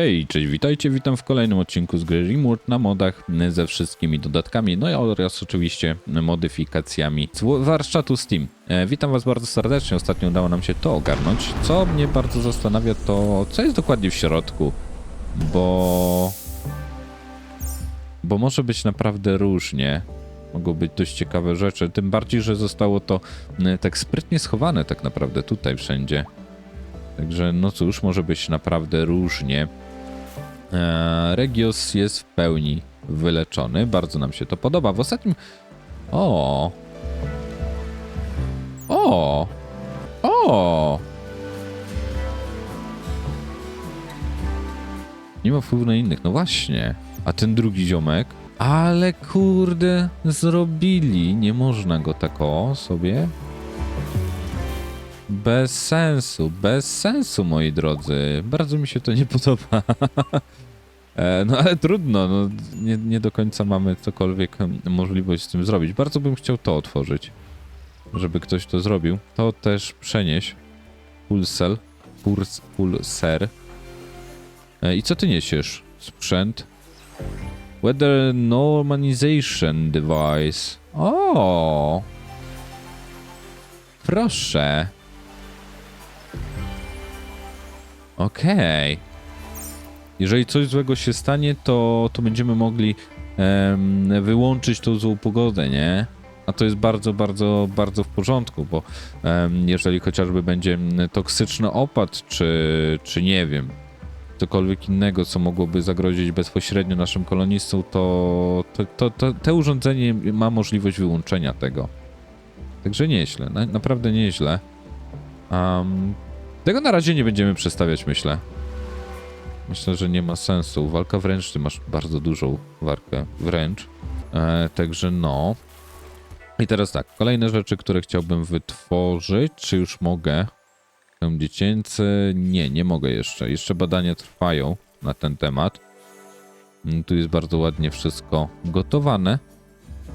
Hej, cześć, witajcie, witam w kolejnym odcinku z gry Rimworld na modach ze wszystkimi dodatkami, no i oraz oczywiście modyfikacjami z warsztatu Steam. E, witam was bardzo serdecznie, ostatnio udało nam się to ogarnąć. Co mnie bardzo zastanawia to, co jest dokładnie w środku, bo... Bo może być naprawdę różnie. Mogą być dość ciekawe rzeczy, tym bardziej, że zostało to tak sprytnie schowane tak naprawdę tutaj wszędzie. Także no cóż, może być naprawdę różnie. Eee, Regios jest w pełni wyleczony. Bardzo nam się to podoba. W ostatnim. O! O! O! Nie ma wpływu na innych. No właśnie. A ten drugi ziomek? Ale kurde, zrobili. Nie można go tak o sobie bez sensu, bez sensu, moi drodzy. Bardzo mi się to nie podoba. E, no ale trudno, no, nie, nie do końca mamy cokolwiek możliwość z tym zrobić. Bardzo bym chciał to otworzyć, żeby ktoś to zrobił. To też przenieś. Pulsel, puls, pulser. E, I co ty niesiesz? Sprzęt. Weather Normalization Device. O! Proszę. Okej. Jeżeli coś złego się stanie, to, to będziemy mogli em, wyłączyć tą złą pogodę, nie? A to jest bardzo, bardzo, bardzo w porządku, bo em, jeżeli chociażby będzie mm, toksyczny opad, czy, czy nie wiem, cokolwiek innego, co mogłoby zagrozić bezpośrednio naszym kolonistom, to, to, to, to te urządzenie ma możliwość wyłączenia tego. Także nieźle, na, naprawdę nieźle. Um, tego na razie nie będziemy przestawiać, myślę. Myślę, że nie ma sensu. Walka wręcz, ty masz bardzo dużą walkę wręcz. E, także no. I teraz tak, kolejne rzeczy, które chciałbym wytworzyć. Czy już mogę? Ten dziecięcy. Nie, nie mogę jeszcze. Jeszcze badania trwają na ten temat. Mm, Tu jest bardzo ładnie wszystko gotowane.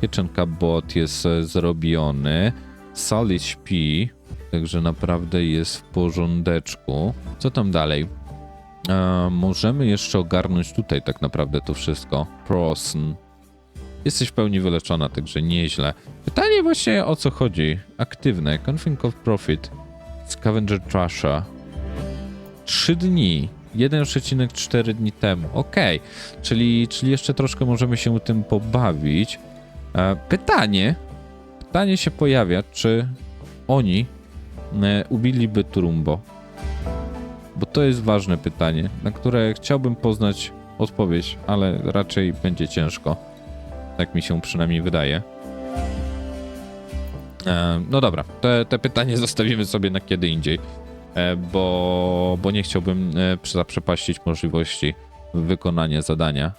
Pieczenka bot jest e, zrobiony. Sally śpi, także naprawdę jest w porządeczku. Co tam dalej? E, możemy jeszcze ogarnąć tutaj tak naprawdę to wszystko. Prosn. Jesteś w pełni wyleczona, także nieźle. Pytanie właśnie o co chodzi. Aktywne. Config of Profit. Scavenger Trasher. 3 dni. 1,4 dni temu. Okej. Czyli, czyli jeszcze troszkę możemy się tym pobawić. E, Pytanie, pytanie się pojawia, czy oni ubiliby Turumbo? Bo to jest ważne pytanie, na które chciałbym poznać odpowiedź, ale raczej będzie ciężko. Tak mi się przynajmniej wydaje. E, no dobra, te, te pytanie zostawimy sobie na kiedy indziej, e, bo, bo nie chciałbym e, zaprzepaścić możliwości wykonania zadania.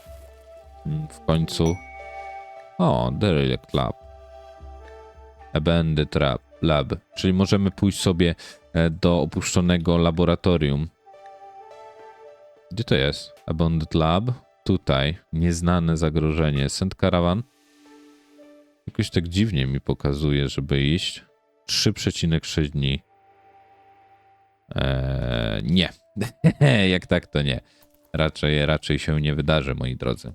Mm, W końcu o, Derelict Lab. Abandoned Lab, Lab. Czyli możemy pójść sobie e, do opuszczonego laboratorium. Gdzie to jest? Abandoned Lab. Tutaj. Nieznane zagrożenie. Send Caravan. Jakoś tak dziwnie mi pokazuje, żeby iść. 3,6 dni. Eee, nie. Jak tak, to nie. Raczej, raczej się nie wydarzy, moi drodzy.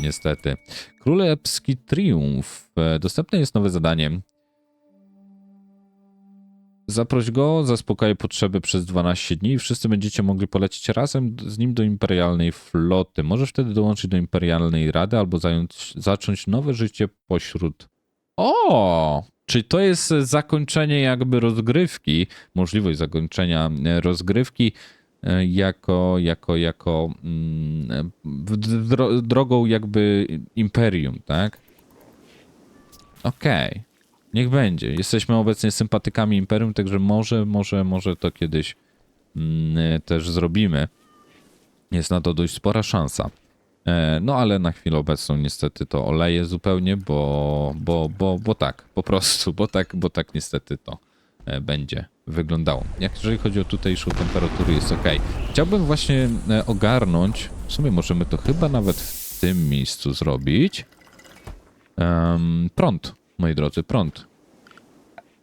Niestety. Królewski Triumf. E, Dostępne jest nowe zadanie. Zaproś go, zaspokaj potrzeby przez 12 dni i wszyscy będziecie mogli polecieć razem z nim do imperialnej floty. Możesz wtedy dołączyć do imperialnej rady albo zająć, zacząć nowe życie pośród... O! Czy to jest zakończenie jakby rozgrywki, możliwość zakończenia e, rozgrywki e, jako, jako, jako mm, w- dro, drogą jakby imperium, tak? Okej, niech będzie. Jesteśmy obecnie sympatykami imperium, także może, może, może to kiedyś mm, też zrobimy. Jest na to dość spora szansa. E, No ale na chwilę obecną niestety to oleję zupełnie, bo, bo, bo, bo tak, po prostu, bo tak, bo tak niestety to e, będzie wyglądało. Jak jeżeli chodzi o tutejszą temperaturę jest ok. Chciałbym właśnie e, ogarnąć, w sumie możemy to chyba nawet w tym miejscu zrobić. Em, prąd, moi drodzy, prąd.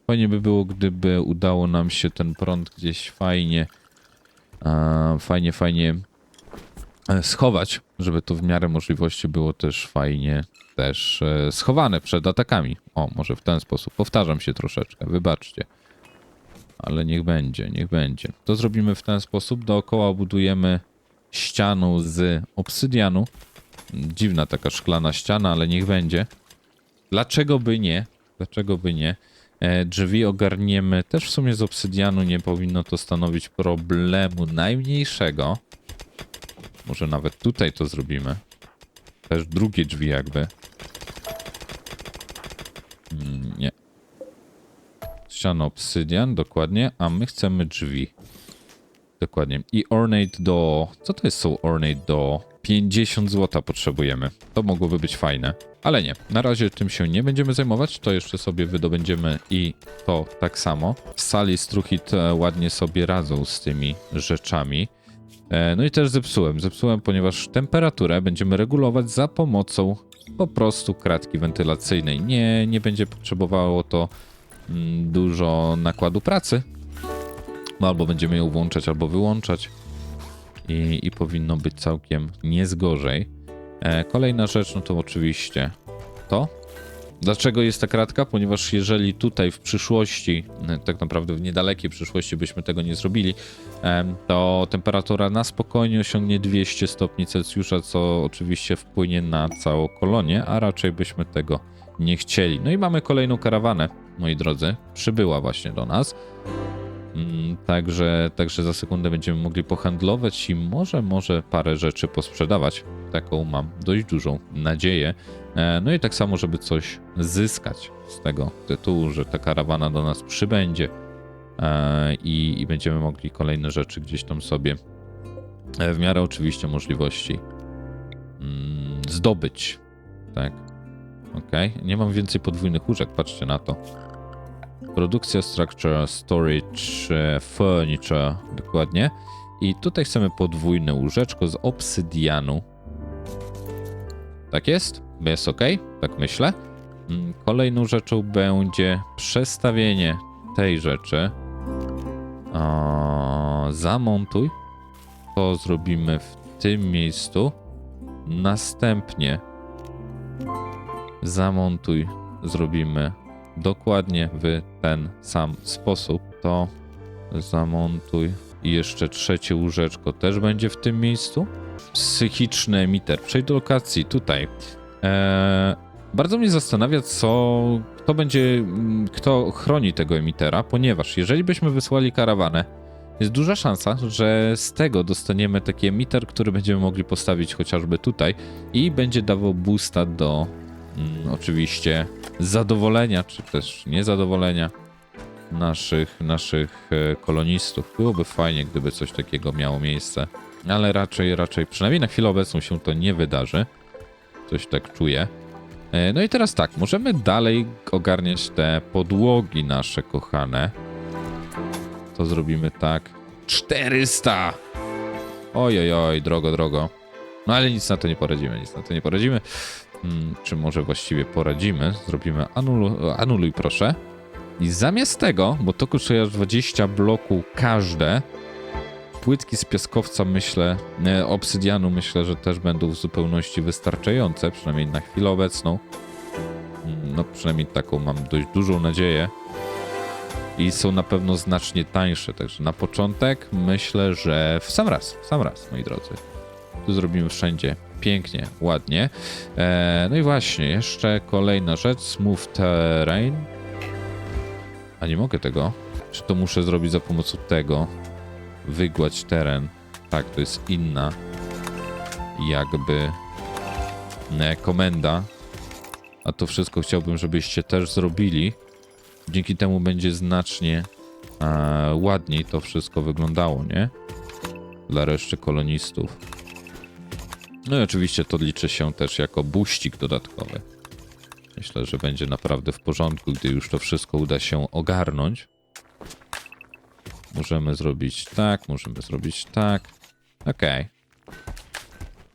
Fajnie by było, gdyby udało nam się ten prąd gdzieś fajnie, e, fajnie, fajnie e, schować, żeby to w miarę możliwości było też fajnie też e, schowane przed atakami. O, może w ten sposób. Powtarzam się troszeczkę, wybaczcie. Ale niech będzie, niech będzie. To zrobimy w ten sposób. Dookoła budujemy ścianą z obsydianu. Dziwna taka szklana ściana, ale niech będzie. Dlaczego by nie? Dlaczego by nie? E, drzwi ogarniemy też w sumie z obsydianu. Nie powinno to stanowić problemu najmniejszego. Może nawet tutaj to zrobimy. Też drugie drzwi jakby. Mm, Nie. Ściana obsydian, dokładnie, a my chcemy drzwi. Dokładnie. I ornate do... Co to jest są ornate do... 50 zł potrzebujemy. To mogłoby być fajne. Ale nie, na razie tym się nie będziemy zajmować, to jeszcze sobie wydobędziemy i to tak samo. Sali Struchit ładnie sobie radzą z tymi rzeczami. E, No i też zepsułem. Zepsułem, ponieważ temperaturę będziemy regulować za pomocą po prostu kratki wentylacyjnej. Nie, nie będzie potrzebowało to mm, dużo nakładu pracy. No albo będziemy ją włączać, albo wyłączać. I, i powinno być całkiem nie z gorzej. E, kolejna rzecz, no to oczywiście to. Dlaczego jest ta kratka? Ponieważ jeżeli tutaj w przyszłości, e, tak naprawdę w niedalekiej przyszłości byśmy tego nie zrobili, to temperatura na spokojnie osiągnie 200 stopni Celsjusza, co oczywiście wpłynie na całą kolonię, a raczej byśmy tego nie chcieli. No i mamy kolejną karawanę, moi drodzy, przybyła właśnie do nas. Mm, Także, także za sekundę będziemy mogli pohandlować i może, może parę rzeczy posprzedawać. Taką mam dość dużą nadzieję. E, No i tak samo, żeby coś zyskać z tego tytułu, że ta karawana do nas przybędzie e, i, i będziemy mogli kolejne rzeczy gdzieś tam sobie e, w miarę oczywiście możliwości mm, zdobyć. Tak. Okej. Nie mam więcej podwójnych łóżek, patrzcie na to. Produkcja, structure, storage, e, furniture, dokładnie. I tutaj chcemy podwójne łóżeczko z obsydianu. Tak jest? Jest ok? Tak myślę. Mm, Kolejną rzeczą będzie przestawienie tej rzeczy. O, zamontuj. To zrobimy w tym miejscu. Następnie zamontuj zrobimy dokładnie w ten sam sposób. To zamontuj. I jeszcze trzecie łóżeczko też będzie w tym miejscu. Psychiczny emiter. Przejdź do lokacji tutaj. Eee, bardzo mnie zastanawia, co, kto będzie, mm, kto chroni tego emitera, ponieważ jeżeli byśmy wysłali karawanę, jest duża szansa, że z tego dostaniemy taki emiter, który będziemy mogli postawić chociażby tutaj i będzie dawał boosta do mm, oczywiście zadowolenia, czy też niezadowolenia naszych, naszych e, kolonistów. Byłoby fajnie, gdyby coś takiego miało miejsce, ale raczej, raczej, przynajmniej na chwilę obecną się to nie wydarzy. Coś tak czuję. E, No i teraz tak, możemy dalej ogarniać te podłogi nasze kochane. To zrobimy tak. 400! Oj, oj, oj, drogo, drogo. No ale nic na to nie poradzimy, nic na to nie poradzimy. Hmm, czy może właściwie poradzimy? Zrobimy anulu, anuluj proszę. I zamiast tego, bo to kosztuje aż 20 bloku każde, płytki z piaskowca myślę, e, obsydianu myślę, że też będą w zupełności wystarczające, przynajmniej na chwilę obecną. Mm, No przynajmniej taką mam dość dużą nadzieję. I są na pewno znacznie tańsze, także na początek myślę, że w sam raz, w sam raz, moi drodzy. Tu zrobimy wszędzie pięknie, ładnie. E, no i właśnie, jeszcze kolejna rzecz, smooth terrain. A nie mogę tego? Czy to muszę zrobić za pomocą tego? Wygładź teren. Tak, to jest inna jakby komenda. A to wszystko chciałbym, żebyście też zrobili. Dzięki temu będzie znacznie e, ładniej to wszystko wyglądało, nie? Dla reszty kolonistów. No i oczywiście to liczy się też jako buścik dodatkowy. Myślę, że będzie naprawdę w porządku, gdy już to wszystko uda się ogarnąć. Możemy zrobić tak, możemy zrobić tak. Okej.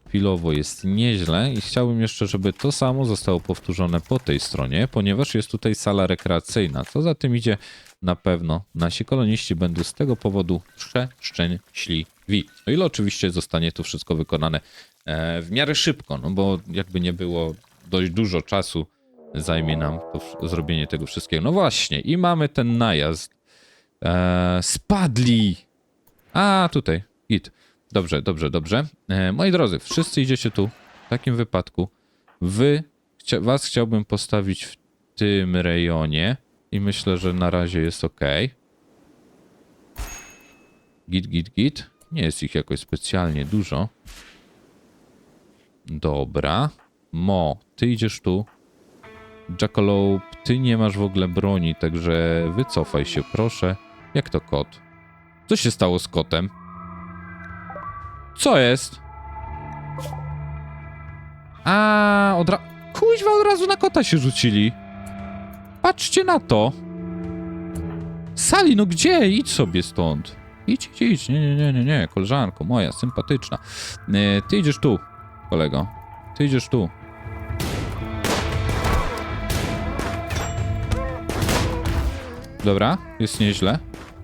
chwilowo jest nieźle i chciałbym jeszcze, żeby to samo zostało powtórzone po tej stronie, ponieważ jest tutaj sala rekreacyjna. Co za tym idzie, na pewno nasi koloniści będą z tego powodu przeszczęśliwi. O ile oczywiście zostanie to wszystko wykonane w miarę szybko, no bo jakby nie było dość dużo czasu zajmie nam to zrobienie tego wszystkiego. No właśnie, i mamy ten najazd. E, spadli! A, tutaj, git. Dobrze, dobrze, dobrze. E, moi drodzy, wszyscy idziecie tu. W takim wypadku wy, chcia, was chciałbym postawić w tym rejonie i myślę, że na razie jest ok. Git, git, git. Nie jest ich jakoś specjalnie dużo. Dobra. Mo, ty idziesz tu. Jackalope, ty nie masz w ogóle broni, także wycofaj się, proszę. Jak to kot? Co się stało z kotem? Co jest? A, od ra... Kuźwa, od razu na kota się rzucili. Patrzcie na to. Sali, no gdzie? Idź sobie stąd. Idź, idź, idź. Nie, nie, nie, nie, nie. Koleżanko moja, sympatyczna. E, ty idziesz tu, kolego. Ty idziesz tu. Dobra, jest nieźle.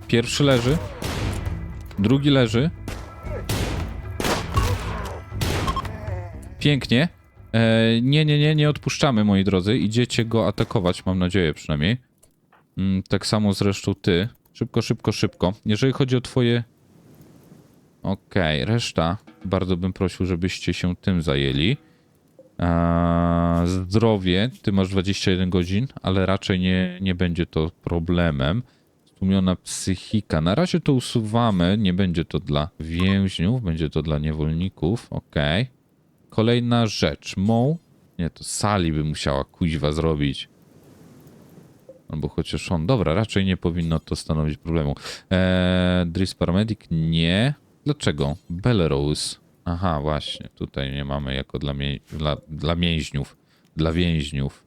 Pierwszy leży. Drugi leży. Pięknie. E, nie, nie, nie, nie odpuszczamy, moi drodzy. Idziecie go atakować, mam nadzieję przynajmniej. Mm, tak samo zresztą ty. Szybko, szybko, szybko. Jeżeli chodzi o twoje... Okej, reszta. Bardzo bym prosił, żebyście się tym zajęli. Zdrowie, ty masz 21 godzin, ale raczej nie, nie będzie to problemem. Stłumiona psychika. Na razie to usuwamy, nie będzie to dla więźniów, będzie to dla niewolników, ok. Kolejna rzecz, Mo. Nie, to Sali by musiała kuźwa zrobić. Albo chociaż on. Dobra, raczej nie powinno to stanowić problemu. Eee, Driss Paramedic? Nie. Dlaczego? Belrose. Aha, właśnie. Tutaj nie mamy jako dla, dla, dla więźniów. Dla więźniów.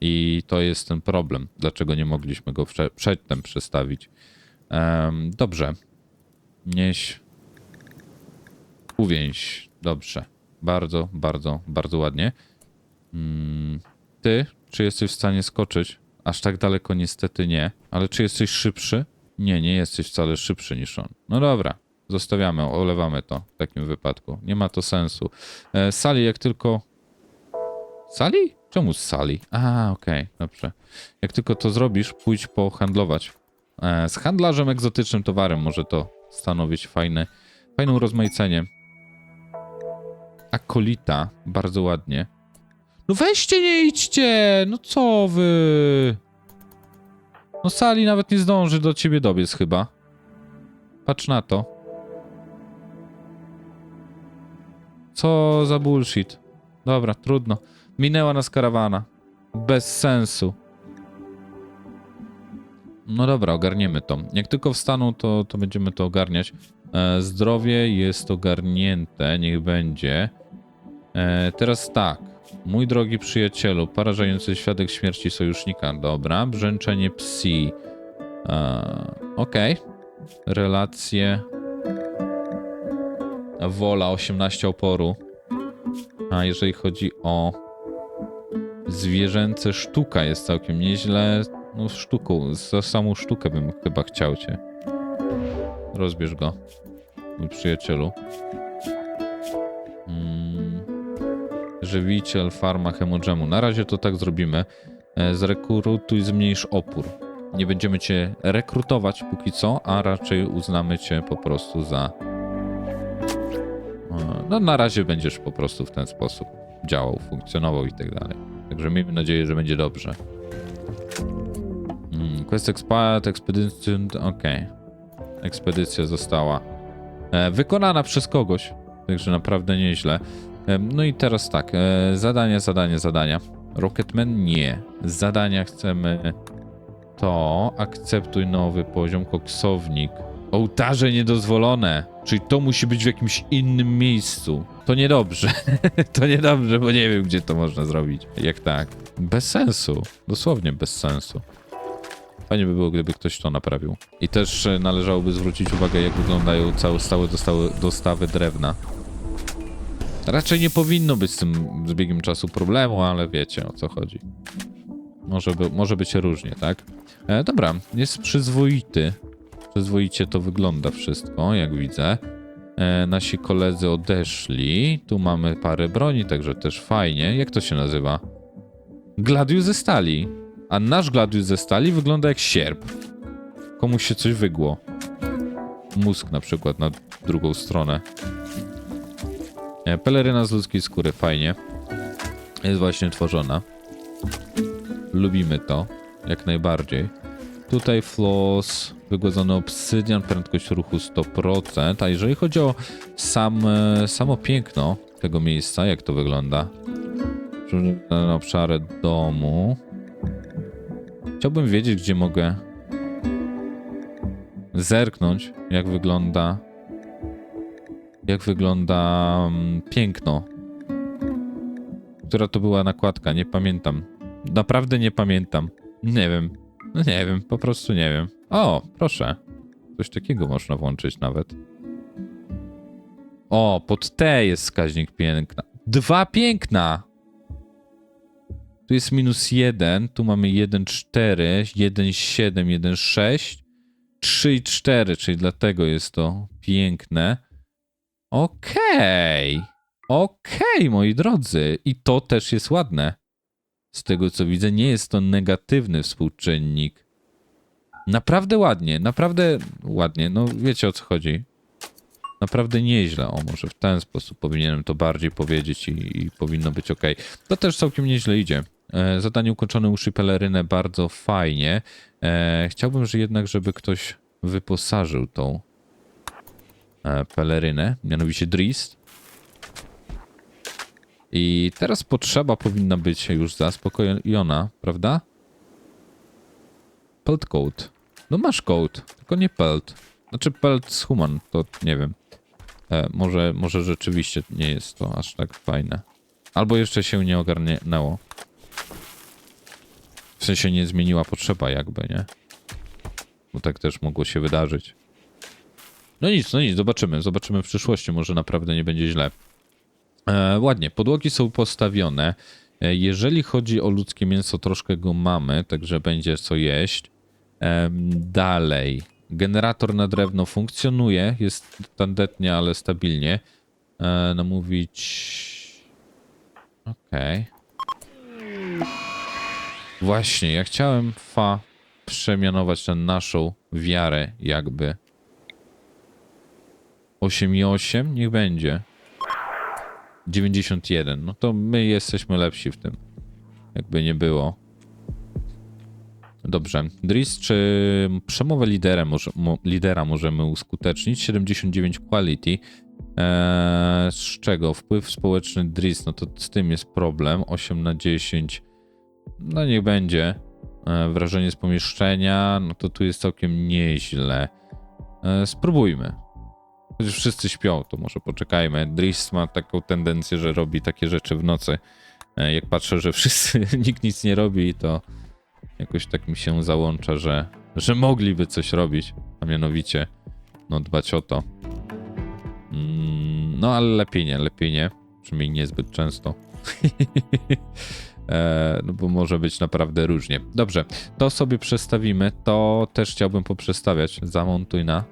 I to jest ten problem. Dlaczego nie mogliśmy go prze przedtem przestawić? Em, dobrze. Nieś. Uwięź. Dobrze. Bardzo, bardzo, bardzo ładnie. Mm, ty, czy jesteś w stanie skoczyć? Aż tak daleko niestety nie. Ale czy jesteś szybszy? Nie, nie jesteś wcale szybszy niż on. No dobra, zostawiamy, olewamy to w takim wypadku. Nie ma to sensu. E, Sali, jak tylko... Sali? Czemu Sali? A, okej, dobrze. Jak tylko to zrobisz, pójdź pohandlować. E, z handlarzem egzotycznym towarem może to stanowić fajne, fajne urozmaicenie. Akolita, bardzo ładnie. No weźcie, nie idźcie! No co wy? No Sali nawet nie zdąży do ciebie dobiec chyba. Patrz na to. Co za bullshit. Dobra, trudno. Minęła nas karawana. Bez sensu. No dobra, ogarniemy to. Jak tylko wstaną, to, to będziemy to ogarniać. E, zdrowie jest ogarnięte, niech będzie. E, teraz tak. Mój drogi przyjacielu, porażający świadek śmierci sojusznika. Dobra, brzęczenie psi. E, Okej. Relacje. Wola 18 oporu. A jeżeli chodzi o zwierzęce sztuka jest całkiem nieźle. No sztuką, za samą sztukę bym chyba chciał cię. Rozbierz go, mój przyjacielu. Mm. Żywiciel, farma, hemogemu. Na razie to tak zrobimy. E, Zrekrutuj, zmniejsz opór. Nie będziemy cię rekrutować póki co, a raczej uznamy cię po prostu za No na razie będziesz po prostu w ten sposób działał, funkcjonował i tak dalej. Także miejmy nadzieję, że będzie dobrze. Mm, Quest expired, expedition, okej. Ekspedycja została e, wykonana przez kogoś, także naprawdę nieźle. E, no i teraz tak, e, zadania, zadania, zadania. Rocketman nie. Zadania chcemy to, akceptuj nowy poziom, koksownik. Ołtarze niedozwolone. Czyli to musi być w jakimś innym miejscu. To niedobrze. to niedobrze, bo nie wiem, gdzie to można zrobić. Jak tak? Bez sensu. Dosłownie bez sensu. Fajnie by było, gdyby ktoś to naprawił. I też e, należałoby zwrócić uwagę, jak wyglądają całe stałe dostawy, drewna. Raczej nie powinno być z tym z biegiem czasu problemu, ale wiecie o co chodzi. Może, by, może być różnie, tak? E, dobra, jest przyzwoity. Przyzwoicie to wygląda wszystko, jak widzę. E, nasi koledzy odeszli. Tu mamy parę broni, także też fajnie. Jak to się nazywa? Gladius ze stali. A nasz Gladius ze stali wygląda jak sierp. Komuś się coś wygło. Mózg na przykład na drugą stronę. E, Peleryna z ludzkiej skóry, fajnie. Jest właśnie tworzona. Lubimy to, jak najbardziej. Tutaj floss, wygładzony obsydian, prędkość ruchu 100%. A jeżeli chodzi o sam, e, samo piękno tego miejsca, jak to wygląda? Na obszary domu. Chciałbym wiedzieć, gdzie mogę zerknąć, jak wygląda jak wygląda mm, piękno. Która to była nakładka, nie pamiętam. Naprawdę nie pamiętam. Nie wiem. No nie wiem, po prostu nie wiem. O, proszę. Coś takiego można włączyć nawet. O, pod T jest wskaźnik piękna. Dwa piękna! Tu jest minus jeden, tu mamy 1,4, 1,7, 1,6, 3 i 4, czyli dlatego jest to piękne. Okej. Okej, moi drodzy. I to też jest ładne. Z tego co widzę, nie jest to negatywny współczynnik. Naprawdę ładnie, naprawdę ładnie. No wiecie o co chodzi. Naprawdę nieźle. O, może w ten sposób powinienem to bardziej powiedzieć i, i powinno być ok. To też całkiem nieźle idzie. E, zadanie ukończone uszy pelerynę bardzo fajnie. E, chciałbym, że jednak, żeby ktoś wyposażył tą e, pelerynę, mianowicie Drist. I teraz potrzeba powinna być już zaspokojona, prawda? Pelt coat. No masz coat, tylko nie pelt. Znaczy pelt z human, to nie wiem. E, może, może rzeczywiście nie jest to aż tak fajne. Albo jeszcze się nie ogarnęło. W sensie nie zmieniła potrzeba jakby, nie? Bo tak też mogło się wydarzyć. No nic, no nic, zobaczymy. Zobaczymy w przyszłości, może naprawdę nie będzie źle. E, ładnie, podłogi są postawione. E, jeżeli chodzi o ludzkie mięso, troszkę go mamy, także będzie co jeść. Dalej. Generator na drewno funkcjonuje, jest tandetnie, ale stabilnie. E, namówić... Okej. Właśnie, ja chciałem fa przemianować na naszą wiarę jakby. 8,8 niech będzie. 91. No to my jesteśmy lepsi w tym. Jakby nie było. Dobrze. Dris, czy przemowę liderem może, mo, lidera możemy uskutecznić? 79 quality. Eee, z czego? Wpływ społeczny Dris, no to z tym jest problem. 8 na 10. No niech będzie. Eee, wrażenie z pomieszczenia, no to tu jest całkiem nieźle. Eee, spróbujmy. Chociaż wszyscy śpią, to może poczekajmy. Driss ma taką tendencję, że robi takie rzeczy w nocy. E, Jak patrzę, że wszyscy, nikt nic nie robi, to jakoś tak mi się załącza, że, że mogliby coś robić, a mianowicie no dbać o to. Mm, No ale lepiej nie, lepiej nie. Przynajmniej niezbyt często. E, no bo może być naprawdę różnie. Dobrze, to sobie przestawimy. To też chciałbym poprzestawiać. Zamontuj na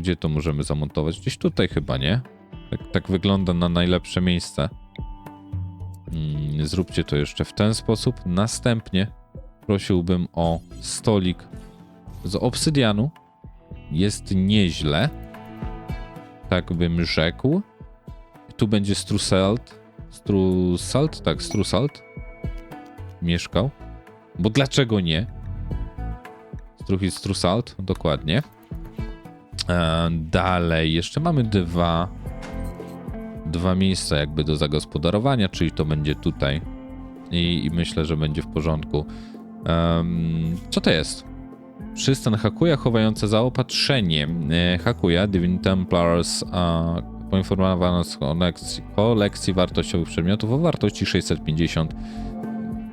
gdzie to możemy zamontować? Gdzieś tutaj chyba, nie? Tak, tak wygląda na najlepsze miejsce. Mm, zróbcie to jeszcze w ten sposób. Następnie prosiłbym o stolik z obsydianu. Jest nieźle. Tak bym rzekł. Tu będzie strusalt. Strusalt? Tak, strusalt. Mieszkał. Bo dlaczego nie? Struchit strusalt, dokładnie. E, Dalej, jeszcze mamy dwa, dwa miejsca jakby do zagospodarowania, czyli to będzie tutaj i, i myślę, że będzie w porządku. Em, co to jest? Przystan Hakuya chowająca zaopatrzenie. E, Hakuya, Divine Templars, a, poinformowano o kolekcji, kolekcji wartościowych przedmiotów o wartości 650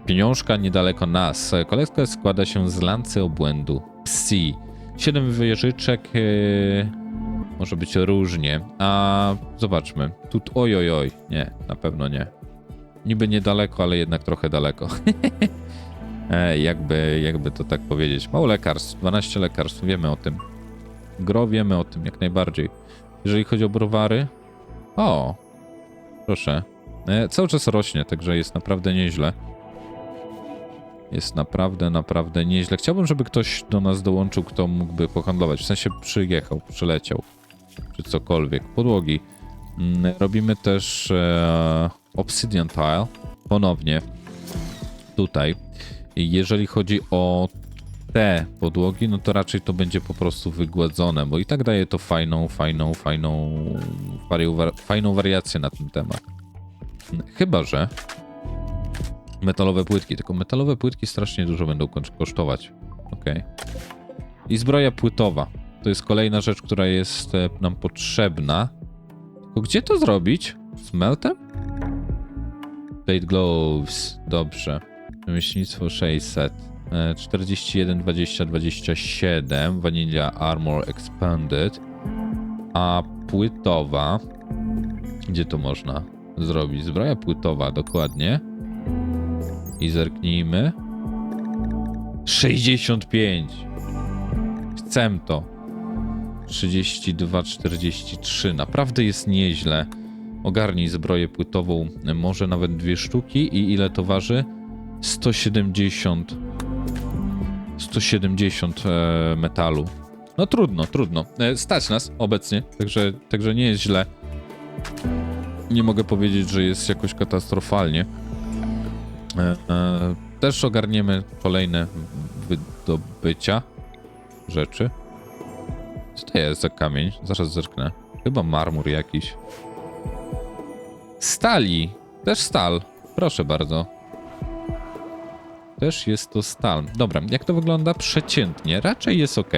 pieniążka niedaleko nas. Kolekcja składa się z lancy obłędu Psi. 7 wieżyczek, yy, Może być różnie. A zobaczmy. Tu, oj, oj, oj. Nie, na pewno nie. Niby niedaleko, ale jednak trochę daleko. e, jakby, jakby to tak powiedzieć. Mało lekarstw, 12 lekarstw, wiemy o tym. Gro wiemy o tym jak najbardziej. Jeżeli chodzi o browary. O, proszę. E, cały czas rośnie, także jest naprawdę nieźle. Jest naprawdę, naprawdę nieźle. Chciałbym, żeby ktoś do nas dołączył, kto mógłby pohandlować. W sensie przyjechał, przyleciał, czy cokolwiek. Podłogi. Mm, Robimy też e, Obsidian Tile. Ponownie. Tutaj. Jeżeli chodzi o te podłogi, no to raczej to będzie po prostu wygładzone, bo i tak daje to fajną, fajną, fajną, fajną wariację na ten temat. Chyba, że metalowe płytki, tylko metalowe płytki strasznie dużo będą koszt- kosztować. Okej. I zbroja płytowa. To jest kolejna rzecz, która jest e, nam potrzebna. Tylko gdzie to zrobić? Z meltem? Plate gloves. Dobrze. Rzemieślnictwo 600. E, 41, 20, 27. Vanilla Armor Expanded. A płytowa. Gdzie to można zrobić? Zbroja płytowa, dokładnie. I zerknijmy. 65. Chcę to. 32, 43. Naprawdę jest nieźle. Ogarnij zbroję płytową, może nawet dwie sztuki i ile to waży? 170. 170 e, metalu. No trudno, trudno. E, stać nas obecnie, także, także nie jest źle. Nie mogę powiedzieć, że jest jakoś katastrofalnie. E, też ogarniemy kolejne wydobycia rzeczy. Co to jest za kamień? Zaraz zerknę. Chyba marmur jakiś. Stali. Też stal. Proszę bardzo. Też jest to stal. Dobra, jak to wygląda? Przeciętnie. Raczej jest ok.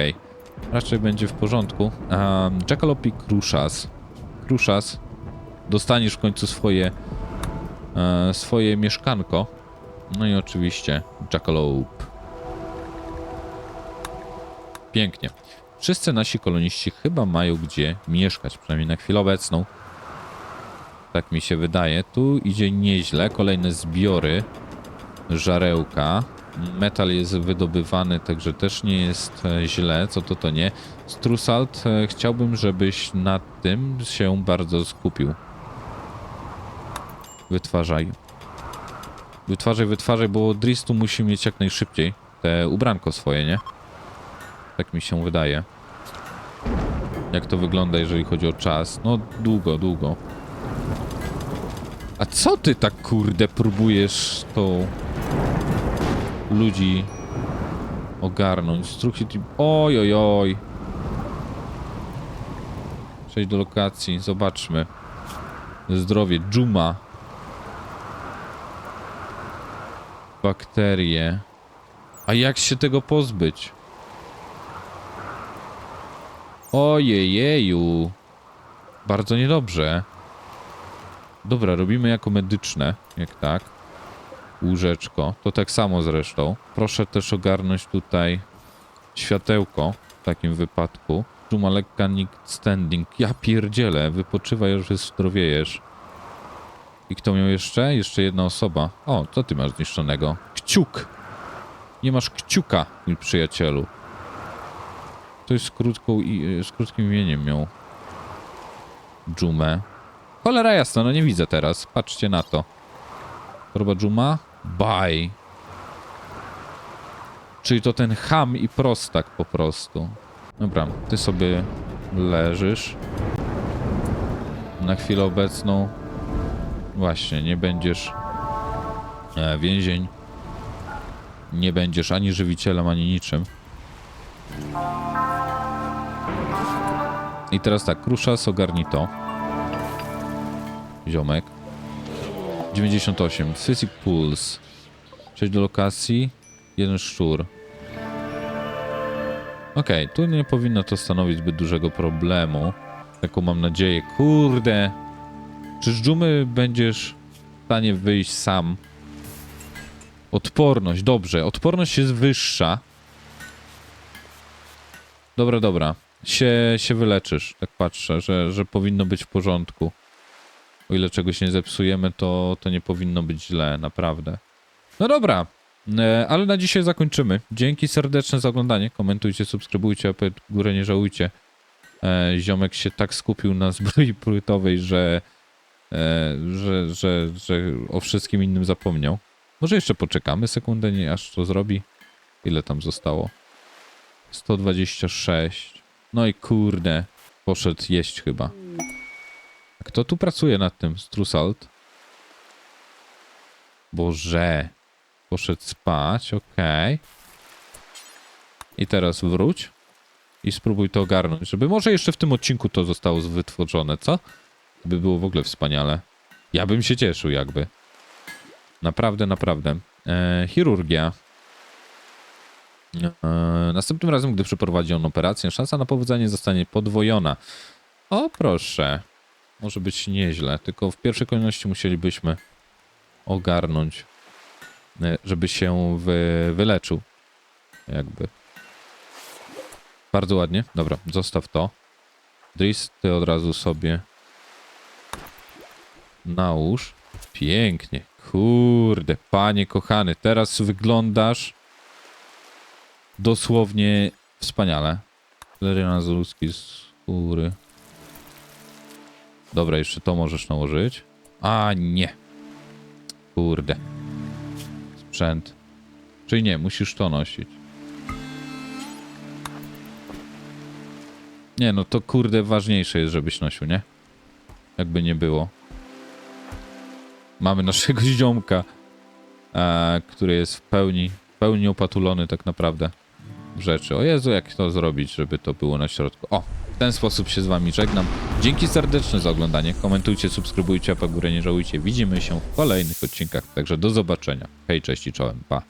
Raczej będzie w porządku. Um, Jackalope Kruszas. Kruszas. Dostaniesz w końcu swoje e, swoje mieszkanko. No i oczywiście Jackalope. Pięknie. Wszyscy nasi koloniści chyba mają gdzie mieszkać, przynajmniej na chwilę obecną. Tak mi się wydaje. Tu idzie nieźle. Kolejne zbiory żarełka. Metal jest wydobywany, także też nie jest e, źle, co to to nie. Strusalt, e, chciałbym, żebyś nad tym się bardzo skupił. Wytwarzaj. Wytwarzaj, wytwarzaj, bo Dristu musi mieć jak najszybciej te ubranko swoje, nie? Tak mi się wydaje. Jak to wygląda, jeżeli chodzi o czas? No, długo, długo. A co ty tak kurde próbujesz tą ludzi ogarnąć? Team... Oj, oj, oj. Przejdź do lokacji, zobaczmy. Zdrowie, dżuma. Bakterie. A jak się tego pozbyć? Ojejeju. Bardzo niedobrze. Dobra, robimy jako medyczne, jak tak. Łóżeczko, to tak samo zresztą. Proszę też ogarnąć tutaj światełko w takim wypadku. Dżuma lekka nick standing. Ja pierdzielę, wypoczywaj, już zdrowiejesz. I kto miał jeszcze? Jeszcze jedna osoba. O, co ty masz zniszczonego? Kciuk! Nie masz kciuka, mój przyjacielu. To jest z, krótką, i- z krótkim imieniem miał. Dżumę. Cholera jasna, no nie widzę teraz. Patrzcie na to. Torba Dżuma? Bye. Czyli to ten ham i prostak po prostu. Dobra, ty sobie leżysz. Na chwilę obecną właśnie nie będziesz e, więzień. Nie będziesz ani żywicielem, ani niczym. I teraz tak, Kruszas ogarni to. Ziomek. 98. Physic Pulse. Przejść do lokacji. Jeden szczur. Okej, tu nie powinno to stanowić zbyt dużego problemu. Taką mam nadzieję. Kurde. Czy z dżumy będziesz w stanie wyjść sam? Odporność, dobrze. Odporność jest wyższa. Dobra, dobra. się, się wyleczysz. Tak patrzę, że, że powinno być w porządku. O ile czegoś nie zepsujemy, to, to nie powinno być źle, naprawdę. No dobra, e, ale na dzisiaj zakończymy. Dzięki serdeczne za oglądanie. Komentujcie, subskrybujcie, a w górę nie żałujcie. E, ziomek się tak skupił na zbroi płytowej, że, że, że, że o wszystkim innym zapomniał. Może jeszcze poczekamy sekundę, nie, aż to zrobi. Ile tam zostało? 126. No i kurde, poszedł jeść chyba. Kto tu pracuje nad tym? Strusalt? Boże. Poszedł spać, okej. I teraz wróć i spróbuj to ogarnąć, żeby może jeszcze w tym odcinku to zostało wytworzone, co? By było w ogóle wspaniale. Ja bym się cieszył jakby. Naprawdę, naprawdę. E, chirurgia. E, następnym razem, gdy przeprowadzi on operację, szansa na powodzenie zostanie podwojona. O, proszę. Może być nieźle, tylko w pierwszej kolejności musielibyśmy ogarnąć, e, żeby się wy, wyleczył. Jakby. Bardzo ładnie. Dobra, zostaw to. Dris, ty od razu sobie nałóż. Pięknie. Kurde, panie kochany, teraz wyglądasz dosłownie wspaniale. Leriana z ludzkiej skóry. Dobra, jeszcze to możesz nałożyć. A nie. Kurde. Sprzęt. Czyli nie, musisz to nosić. Nie, no to kurde ważniejsze jest, żebyś nosił, nie? Jakby nie było. Mamy naszego ziomka, e, który jest w pełni, w pełni opatulony tak naprawdę w rzeczy. O Jezu, jak to zrobić, żeby to było na środku. O, w ten sposób się z wami żegnam. Dzięki serdeczne za oglądanie. Komentujcie, subskrybujcie, a po górę nie żałujcie. Widzimy się w kolejnych odcinkach, także do zobaczenia. Hej, cześć i czołem, pa.